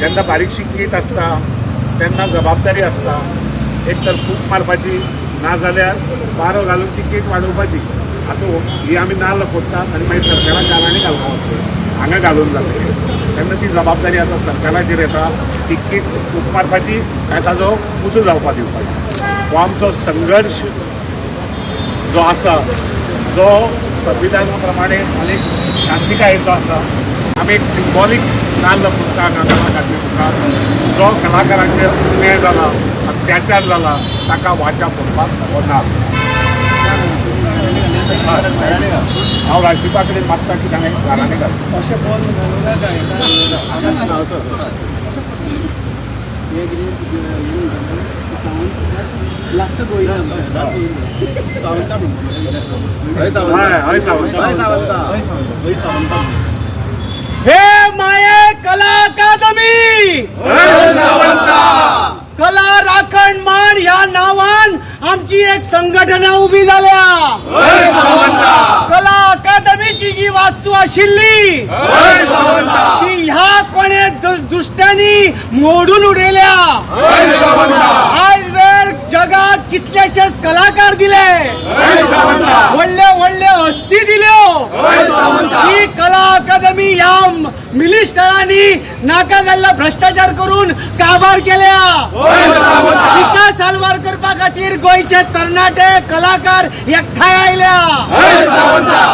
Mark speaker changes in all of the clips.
Speaker 1: जेन्ना बारीकशी कीट आसता तेन्ना जबाबदारी आसता एक तर फूक मारपाची नाजाल्यार पारो घालून ती किट वाडोवपाची आता हो, ही आमी नाल्ल फोडटात आनी मागीर सरकाराक कानांनी घालपाक हांगा घालून जातले तेन्ना ती जबाबदारी आतां सरकाराचेर येता ती किट फूक मारपाची काय ताजो उजो जावपाक दिवपाची हो आमचो संघर्श जो आसा जो संविधाना प्रमाणे आनी शांतिकायेचो आसा आमी एक सिंबॉलीक नाल्ल फुटता हांगा कलाकारांनी तुका जो कलाकारांचेर अन्याय जाला अत्याचार जाला ताका वाचा फोडपाक हो नाल्ल हांव राजदीपा कडेन मागता की ताणें घरांनी घालचो
Speaker 2: अशें
Speaker 1: हय हय सावंत.
Speaker 2: हे माये कला अकादमी! कला राखण मान ह्या नावान आमची एक संघटना उभी झाल्या. कला अकादमीची जी वास्तू आशिल्ली ती ह्या कोणे दुष्ट्यांनी मोडून उडयल्या आयज वेळ जगात कितलेशेच कलाकार दिले. व्हडले व्हडले हस्ती दिल्यो ही कला अकादमी ह्या मिनिस्टरांनी नाका जाल्लो भ्रष्टाचार करून काबार केल्या. विकास सालवार करपा खातीर गोंयचे तरणाटे कलाकार एकठांय आयल्या.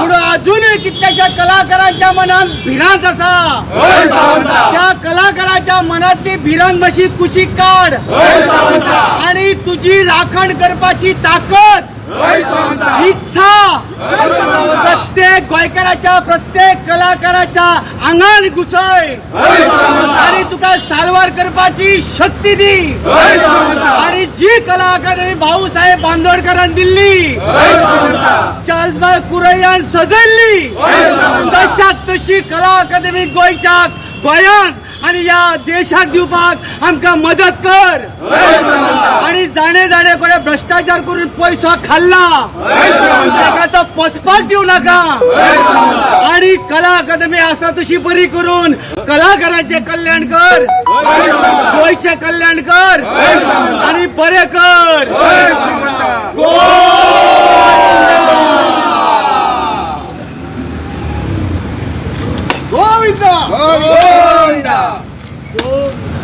Speaker 2: पूण अजूनय कितल्याशा कलाकारांच्या मनात भिरांत आसा त्या कलाकाराच्या मनातली भिरांत मातशी कुशीक काड आणि तुझी राखण करपाची ताकद इच्छा! प्रत्येक गोंयकाराच्या प्रत्येक कलाकाराच्या आंगान घुसय. आणि तुका सालवार करपाची शक्ती दी. आणि जी कला अकादमी भाऊसाहेब बांदोडकरान दिल्ली चार्ल्सबाग कुरैयान सजयल्ली तशाक तशी कला अकादमी गोंयच्या गोंयांक आणि या देशाक दिवपाक आमकां मदत कर. आणि जाणे जाणे कोणे भ्रष्टाचार करून पैसो खाल्ला. ताका तो पचपाक दिवं नाका. आणि कला अकादमी आसा तशी बरी करून कलाकारांचे कल्याण कर. गोंयचे कल्याण कर. आणि बरे कर.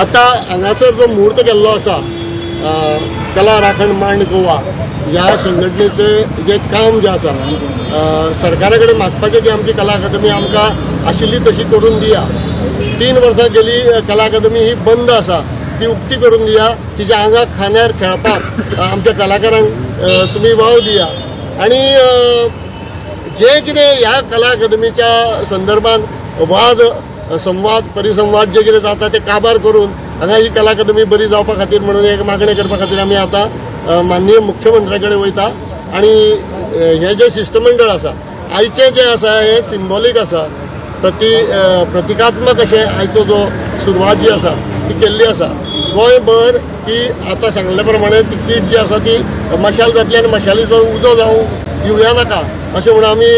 Speaker 3: आता हांगासर जो मुहूर्त केल्लो आसा कला राखण मांड गोवा ह्या संघटनेचें जे काम जें आसा सरकारा कडेन मागपाचें की आमची कला अकादमी आमकां आशिल्ली तशी करून दिया. तीन वर्सां गेली कला अकादमी ही बंद आसा ती उक्ती करून दिया तिच्या आंगाक खांद्यार खेळपाक आमच्या कलाकारांक तुमी वाव दिया. आणि जे कितें ह्या कला अकादमीच्या संदर्भात वाद संवाद परिसंवाद जे कितें जाता ते काबार करून हांगा ही कला अकादमी बरी जावपा खातीर म्हणून एक मागणें करपा खातीर आमी आतां माननीय मुख्यमंत्र्या कडेन वयता. आणि हें जें शिष्टमंडळ आसा आयचें जें आसा हें सिंबॉलीक आसा प्रति प्रतिकात्मक अशें आयचो जो सुरवात जी आसा ती केल्ली आसा गोंयभर ही आतां सांगले प्रमाणे ती कीट जी आसा ती मशाल जातली आनी मशालीचो उजो जावं दिवया नाका अशें म्हणून आमी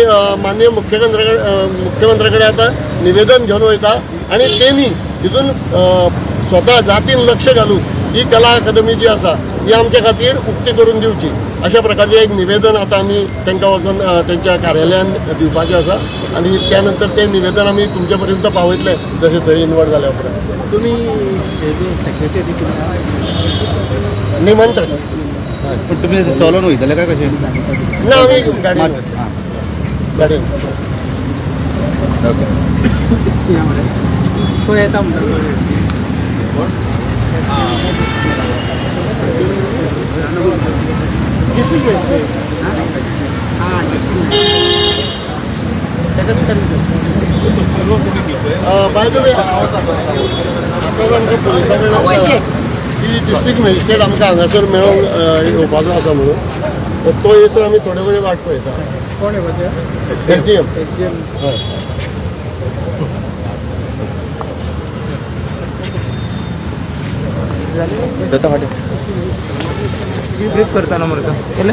Speaker 3: माननीय मुख्यमंत्र्या कडेन मुख्यमंत्र्या कडेन आतां निवेदन घेवन वयता आनी तेमी हितून स्वता जातीन लक्ष घालून ही कला अकादमी जी आसा ही आमच्या खातीर उक्ती करून दिवची. अशा प्रकारचें एक निवेदन आतां आमी तांकां वचून त्यांच्या तेंच्या कार्यालयान दिवपाचें आसा आनी त्या नंतर तें निवेदन आमी तुमचे पर्यंत पावयतले जशें थंय इनवॉल्व जाल्या उपरांत
Speaker 2: तुमी
Speaker 3: निमंत्रण।
Speaker 4: पण तुम्ही चलोन वयतले काय कशें?
Speaker 3: ना आमी गाडयेन
Speaker 4: हाँ.
Speaker 3: गाडयेन
Speaker 2: तो येता म्हणटा
Speaker 3: बाय द वे आतां आमकां पुलिसां कडल्यान की डिस्ट्रिक्ट मॅजिस्ट्रेट आमकां हांगासर मेळोंक अ, येवपाचो आसा म्हणून. तो येसर आमी थोडे वेळ वाट पळयता
Speaker 5: कोण
Speaker 3: S D M
Speaker 5: S D M
Speaker 3: हय.
Speaker 6: दत्ता पाटील. ब्रीफ करताना मरता. केलं?